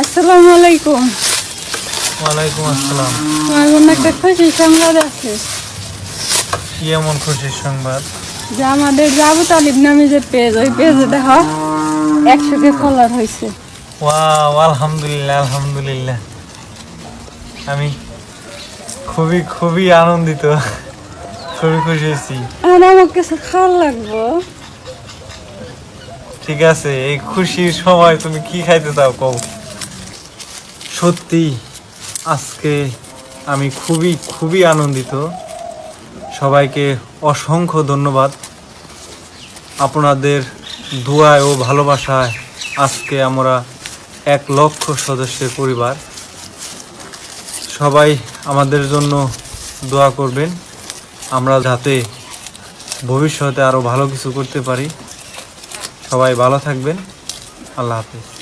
আসসালামু আলাইকুম। ওয়ালাইকুম আসসালাম। আমার জন্য একটা খুশি সংবাদ আছে। কি এমন খুশির সংবাদ? যে আমাদের জাবু তালিব নামে যে পেজ ওই পেজে দেখো একশো কে ফলোয়ার হয়েছে। ওয়াও আলহামদুলিল্লাহ আলহামদুলিল্লাহ। আমি খুবই খুবই আনন্দিত খুবই খুশি হয়েছি। আর আমার কিছু খাওয়ার লাগবো। ঠিক আছে এই খুশির সময় তুমি কি খাইতে চাও কও? সত্যি আজকে আমি খুবই খুবই আনন্দিত। সবাইকে অসংখ্য ধন্যবাদ। আপনাদের দোয়ায় ও ভালোবাসায় আজকে আমরা এক লক্ষ সদস্যের পরিবার। সবাই আমাদের জন্য দোয়া করবেন। আমরা যাতে ভবিষ্যতে আরও ভালো কিছু করতে পারি। সবাই ভালো থাকবেন। আল্লাহ হাফিজ।